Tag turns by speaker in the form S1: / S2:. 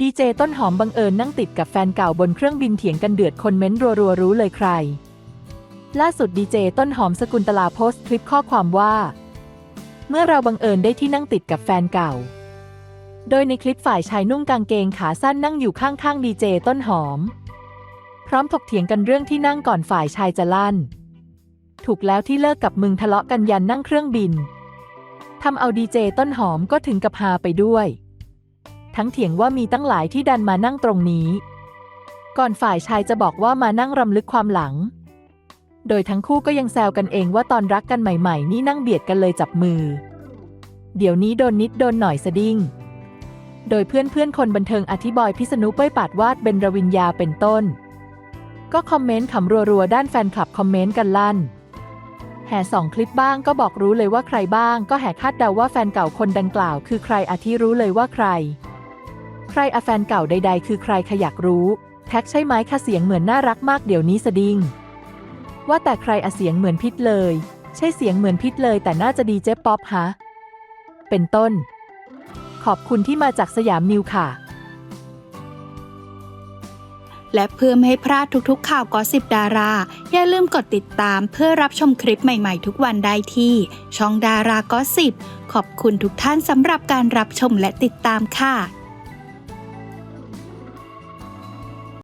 S1: ดีเจต้นหอมบังเอิญนั่งติดกับแฟนเก่าบนเครื่องบินเถียงกันเดือดคนเม้นรัวๆรู้เลยใคร ล่าสุดดีเจต้นหอมสกุลตลาโพสต์คลิปข้อความว่า เมื่อเราบังเอิญได้ที่นั่งติดกับแฟนเก่า โดยในคลิปฝ่ายชายนุ่งกางเกงขาสั้นนั่งอยู่ข้างๆดีเจต้นหอม พร้อมถกเถียงกันเรื่องที่นั่งก่อนฝ่ายชายจะลั่น ถูกแล้วที่เลิกกับมึงทะเลาะกันยันนั่งเครื่องบินทำเอาดีเจต้นหอมก็ถึงกับฮาไปด้วย ทั้งเถียงว่ามีตั้งหลายที่ดันมานั่งตรงนี้ ก่อนฝ่ายชายจะบอกว่ามานั่งรำลึกความหลัง โดยทั้งคู่ก็ยังแซวกันเองว่าตอนรักกันใหม่ๆ นี่นั่งเบียดกันเลยจับมือ เดี๋ยวนี้โดนนิดโดนหน่อยสะดิ้ง โดยเพื่อนๆคนบันเทิงอธิบอยพิษณุเป้ยปาดวาดเบนรวิญญาเป็นต้น ก็คอมเมนต์ขำรัวๆด้านแฟนคลับคอมเมนต์กันลั่นแห่สองคลิปบ้างก็บอกรู้เลยว่าใครบ้าง ก็แห่คาดเดาว่าแฟนเก่าคนดังกล่าว คือใครอาทิรู้เลยว่าใคร ใครอะแฟนเก่าใดๆ คือใครขยากรู้แท็กใช่ไหมคะเสียงเหมือนน่ารักมากเดี๋ยวนี้สดิ้งว่าแต่ใครอะเสียงเหมือนพิษเลย ใช่เสียงเหมือนพิษเลย แต่น่าจะดีเจ๊ป๊อปฮะเป็นต้น ขอบคุณที่มาจากสยามนิวค่ะ
S2: และเพื่อไม่ให้พลาดทุกๆ ข่าวกอสิบดารา อย่าลืมกดติดตามเพื่อรับชมคลิปใหม่ๆ ทุกวันได้ที่ ช่องดารากอสิบขอบคุณทุกท่านสำหรับการรับชมและติดตามค่ะ